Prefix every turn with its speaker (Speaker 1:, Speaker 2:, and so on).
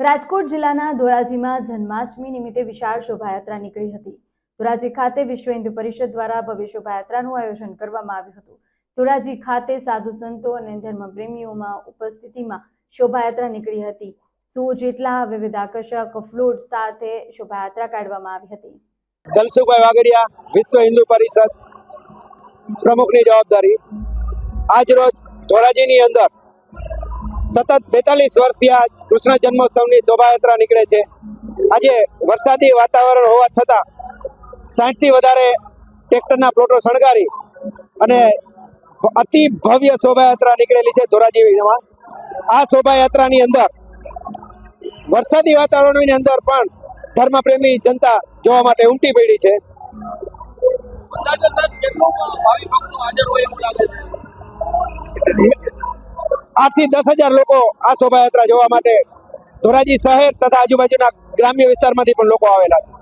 Speaker 1: રાજકોટ જિલ્લાના ધોરાજીમાં જન્માષ્ટમી નિમિત્તે વિશાળ શોભાયાત્રા નીકળી હતી. ધોરાજી ખાતે વિશ્વ હિન્દુ પરિષદ દ્વારા ભવ્ય શોભાયાત્રાનું આયોજન કરવામાં આવ્યું હતું. ધોરાજી ખાતે સાધુ સંતો અને ધર્મપ્રેમીઓમાં ઉપસ્થિતિમાં શોભાયાત્રા નીકળી હતી. સો જેટલા વિવિધ આકર્ષક ફ્લોટ સાથે શોભાયાત્રા કાઢવામાં આવી હતી.
Speaker 2: દલસુખભાઈ વાગડિયા વિશ્વ હિન્દુ પરિષદ પ્રમુખની જવાબદારી. આજ રોજ ધોરાજીની અંદર સતત બેતાલીસ વર્ષથી આ કૃષ્ણ જન્મોત્સવની શોભાયાત્રા નીકળે છે. આજે વરસાદી વાતાવરણ હોવા છતાં સાઠથી વધારે ટ્રેક્ટરના પ્લોટો શણગારી અને અતિ ભવ્ય શોભાયાત્રા નીકળેલી છે ધોરાજીમાં આ શોભાયાત્રાની અંદર વરસાદી વાતાવરણની અંદર પણ ધર્મપ્રેમી જનતા જોવા માટે ઉમટી પડી છે.
Speaker 3: કેટલું ભાવિ ભક્તો હાજર હોય એવું લાગે છે?
Speaker 2: આઠથી દસ હજાર લોકો આ શોભાયાત્રા જોવા માટે ધોરાજી શહેર તથા આજુબાજુના ગ્રામ્ય વિસ્તારમાંથી પણ લોકો આવેલા છે.